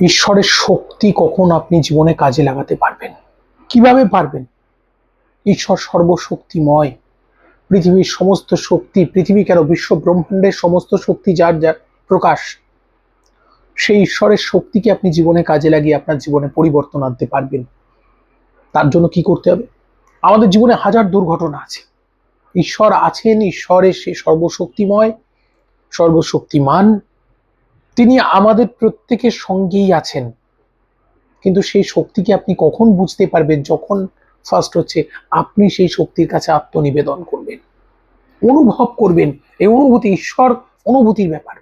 ঈশ্বরের শক্তি কখন আপনি জীবনে কাজে লাগাতে পারবেন? কীভাবে পারবেন? ঈশ্বর সর্বশক্তিময়। পৃথিবীর সমস্ত শক্তি, পৃথিবী কেন বিশ্ব ব্রহ্মাণ্ডের সমস্ত শক্তি যার যার প্রকাশ, সেই ঈশ্বরের শক্তিকে আপনি জীবনে কাজে লাগিয়ে আপনার জীবনে পরিবর্তন আনতে পারবেন। তার জন্য কি করতে হবে? আমাদের জীবনে হাজার দুর্ঘটনা আছে। ঈশ্বর আছেন ঈশ্বরের সে সর্বশক্তিময়, সর্বশক্তিমান তিনি আমাদের প্রত্যেকের সঙ্গেই আছেন। কিন্তু সেই শক্তিকে আপনি কখন বুঝতে পারবেন যখন ফার্স্ট হচ্ছে আপনি সেই শক্তির কাছে আত্মনিবেদন করবেন? অনুভব করবেন। এই অনুভূতি ঈশ্বর অনুভূতির ব্যাপার।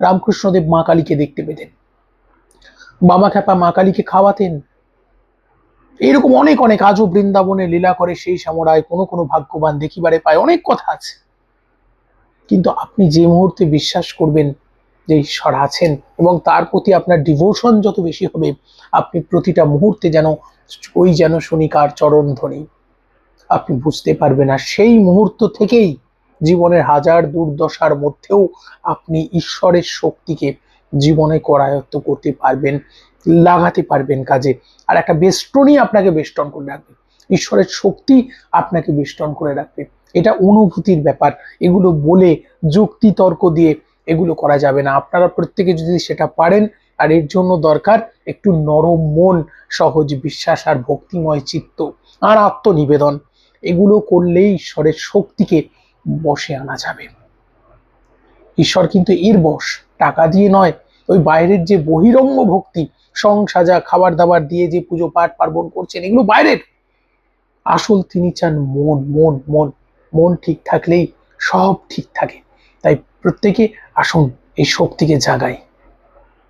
রামকৃষ্ণদেব মা কালীকে দেখতে পেতেন। বাবা খ্যাপা মা কালীকে খাওয়াতেন। এরকম অনেক অনেক। আজও বৃন্দাবনে লীলা করে সেই সামরায় কোনো কোনো ভাগ্যবান দেখিবারে পায়। অনেক কথা আছে। কিন্তু আপনি যে মুহূর্তে বিশ্বাস করবেন যে ঈশ্বর আছেন এবং তার প্রতি আপনার ডিভোশন যত বেশি হবে, আপনি প্রতিটা মুহূর্তে যেন ওই যেন শনিকার চরণ ধ্বনি আপনি বুঝতে পারবেন আর সেই মুহূর্ত থেকেই জীবনের হাজার দুর্দশার মধ্যেও আপনি ঈশ্বরের শক্তিকে জীবনে করায়ত্ত করতে পারবেন, লাগাতে পারবেন কাজে। আর একটা বেষ্টনই আপনাকে বেষ্টন করে রাখবে। ঈশ্বরের শক্তি আপনাকে বেষ্টন করে রাখবে। এটা অনুভূতির ব্যাপার। এগুলো বলে যুক্তি তর্ক দিয়ে এগুলো করা যাবে না। আপনারা প্রত্যেকে যদি সেটা পারেন, আর এর জন্য দরকার একটু নরম মন, সহজ বিশ্বাস আর ভক্তিময় চিত্ত আর আত্মনিবেদন। এগুলো করলেই ঈশ্বরের শক্তিকে বসে আনা যাবে। ঈশ্বর কিন্তু এর বশ, টাকা দিয়ে নয়। ওই বাইরের যে বহিরঙ্গ ভক্তি, সং সাজা খাবার দাবার দিয়ে যে পুজো, পাঠ, পার্বণ করছেন, এগুলো বাইরের। আসল তিনি চান মন মন মন। মন ঠিক থাকলেই সব ঠিক থাকে। তাই প্রত্যেকে আসুন এই শক্তিকে জাগাই।